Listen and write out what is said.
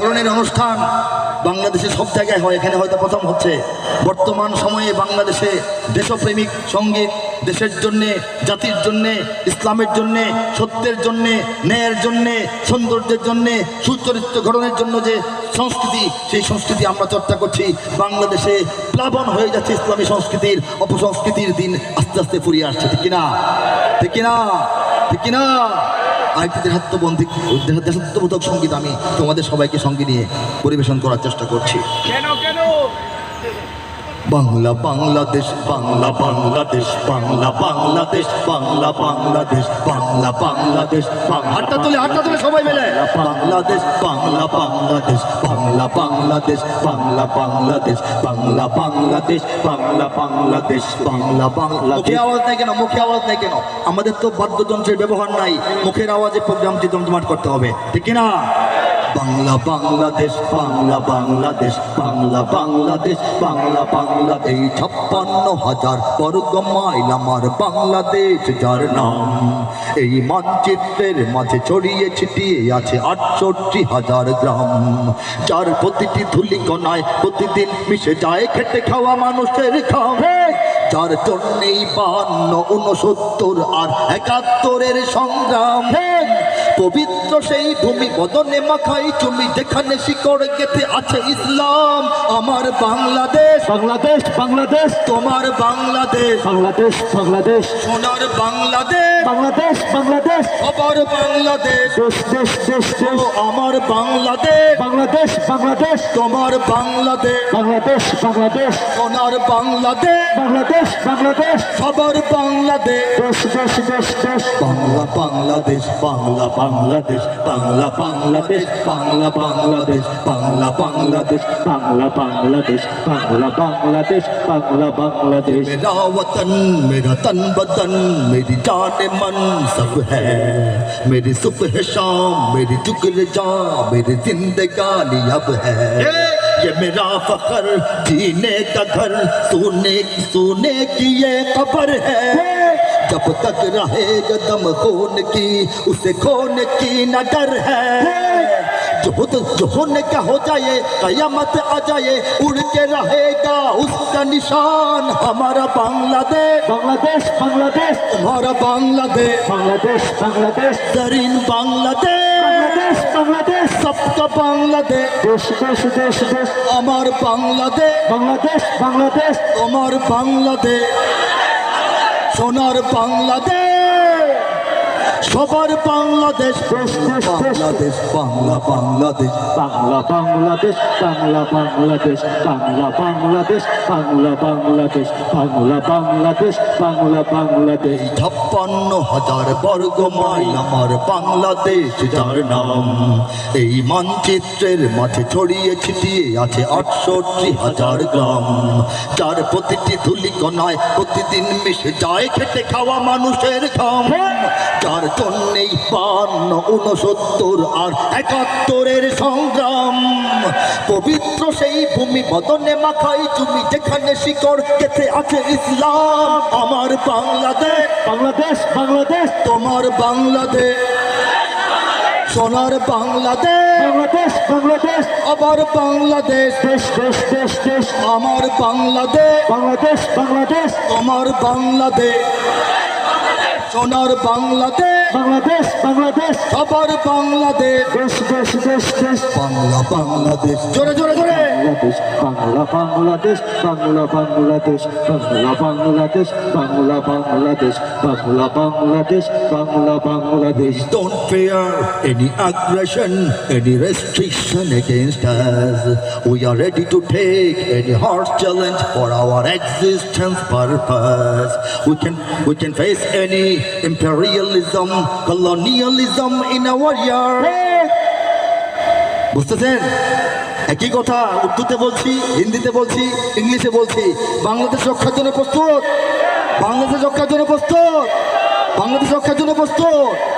ধরনের অনুষ্ঠান বাংলাদেশে সব জায়গায় হয়, এখানে হয়তো প্রথম হচ্ছে। বর্তমান সময়ে বাংলাদেশে দেশপ্রেমিক সংগীত, দেশের জন্যে, জাতির জন্যে, ইসলামের জন্যে, সত্যের জন্যে, ন্যায়ের জন্যে, সৌন্দর্যের জন্যে, সুচরিত্র গঠনের জন্য যে সংস্কৃতি, সেই সংস্কৃতি আমরা চর্চা করছি। বাংলাদেশে প্লাবন হয়ে যাচ্ছে ইসলামী সংস্কৃতির, অপসংস্কৃতির দিন আস্তে আস্তে ফুরিয়ে আসছে। ঠিক কিনা? ঠিক কিনা? ঠিক কিনা? আরেকটি দেহাত্মবন্ধী দেশাত্মবোধক সংগীত আমি তোমাদের সবাইকে সঙ্গে নিয়ে পরিবেশন করার চেষ্টা করছি। কেন কেন? বাংলা বাংলাদেশ বাংলা বাংলাদেশ বাংলা বাংলাদেশ বাংলা বাংলাদেশ বাংলা বাংলাদেশ হাতটা তুলে হাতটা তুলে সবাই মিলে বাংলাদেশ বাংলা বাংলাদেশ বাংলা বাংলাদেশ বাংলা বাংলাদেশ বাংলা বাংলাদেশ বাংলা বাংলাদেশ বাংলা বাংলাদেশ মুখে আওয়াজ নেই কেন মুখে আওয়াজ নেই কেন আমাদের তো বাদ্যযন্ত্রের ব্যবহার নাই মুখের আওয়াজে প্রোগ্রামটি জমজমাট করতে হবে ঠিক না বাংলা, বাংলাদেশ বাংলা বাংলাদেশ বাংলা বাংলাদেশ বাংলা, বাংলাদেশ। ছাপ্পান্ন হাজার বর্গ মাইল আমার বাংলাদেশ, যার নাম। এই মানচিত্রের মাঝে ছড়িয়ে ছিটিয়ে আছে আটষট্টি হাজার গ্রাম। যার প্রতিটি ধুলি কণায় প্রতিদিন মিশে যায় খেটে খাওয়া মানুষের খাওয়া যার জন্যেই বান্ন উনসত্তর আর একাত্তরের সংগ্রাম। পবিত্র সেই ভূমি বদনে মাখাই চুমি যেখানে শিকড় গেতে আছে ইসলাম আমার বাংলাদেশ। বাংলাদেশ বাংলাদেশ। তোমার বাংলাদেশ। বাংলাদেশ বাংলাদেশ। সোনার বাংলাদেশ। বাংলাদেশ বাংলাদেশ। সবার বাংলাদেশ। দেশ দেশ দেশ দেশ। আমার বাংলাদেশ। বাংলাদেশ বাংলাদেশ। তোমার বাংলাদেশ। বাংলাদেশ বাংলাদেশ। সোনার বাংলাদেশ। বাংলাদেশ বাংলাদেশ। সবার বাংলাদেশ। দেশ দেশ দেশ দেশ। বাংলা বাংলাদেশ বাংলা বাংলাদেশ বাংলা বাংলাদেশ বাংলা বাংলাদেশ বাংলা বাংলাদেশ বাংলা বাংলাদেশ বাংলা বাংলাদেশ বাংলা বাংলাদেশ मेरा वतन मेरा तन बदन मेरी जान मन सब है मेरी सुबह शाम मेरी जुगल जा मेरी जिंदगानी अब है ये मेरा फखर जीने का घर सोने सोने की ये खबर है जब तक रहे दम खून की उसे खून की न डर है। जुहद क्या हो जाए कयामत आ जाए उड़ के रहेगा उसका निशान। हमारा बांग्लादेश। बांग्लादेश बांग्लादेश। तुम्हारा बांग्लादेश। बांग्लादेश बांग्लादेश। दरिन बांग्लादेश बांग्लादेश। सबका बांग्लादेश। देश देश देश देश। अमर बांग्लादेश। बांग्लादेश बांग्लादेश। अमर बांग्लादेश। সোনার বাংলাদেশ। সবার বাংলাদেশ বাংলাদেশ বাংলা বাংলাদেশ বাংলা বাংলাদেশ বাংলা বাংলাদেশ বাংলা বাংলাদেশ বাংলা বাংলাদেশ বাংলা বাংলাদেশ বাংলা বাংলাদেশ। ছাপ্পান্ন হাজার বর্গ মাইল আমার বাংলাদেশ যার নাম। এই মানচিত্রের মাঠে ছড়িয়ে ছিটিয়ে আছে আটষট্টি হাজার গ্রাম। যার প্রতিটি ধুলি কণায় প্রতিদিন মিশে যায় খেটে খাওয়া মানুষের ঘাম। যার জন্যেই বান্ন উনসত্তর আর একাত্তরের সংগ্রাম। পবিত্র সেই ভূমি বদনে মাখাই তুমি যেখানে শিকড় গেথে আছে ইসলাম। আমার বাংলাদেশ বাংলাদেশ বাংলাদেশ। তোমার বাংলাদেশ। সোনার বাংলাদেশ। বাংলাদেশ বাংলাদেশ। আবার বাংলাদেশ। দেশ দেশ দেশ দেশ। আমার বাংলাদেশ। বাংলাদেশ বাংলাদেশ। তোমার বাংলাদেশ। সোনার বাংলাদেশ। বাংলাদেশ বাংলাদেশ। আবার বাংলাদেশ। দেশ দেশ দেশ দেশ বাংলা বাংলাদেশ জোরে জোরে জোরে Bangladesh Bangla Bangladesh Bangla Bangladesh Bangla Bangladesh Bangla Bangladesh Bangla Bangladesh Bangla Bangladesh Don't fear any aggression, any restriction against us. We are ready to take any hard challenge for our existence purpose. We can we can face any imperialism, colonialism in our year. বুঝতেছেন? একই কথা, উর্দুতে বলছি, হিন্দিতে বলছি, ইংলিশে বলছি। বাংলাদেশ রক্ষার জন্য প্রস্তুত? বাংলাদেশ রক্ষার জন্য প্রস্তুত? বাংলাদেশ রক্ষার জন্য প্রস্তুত?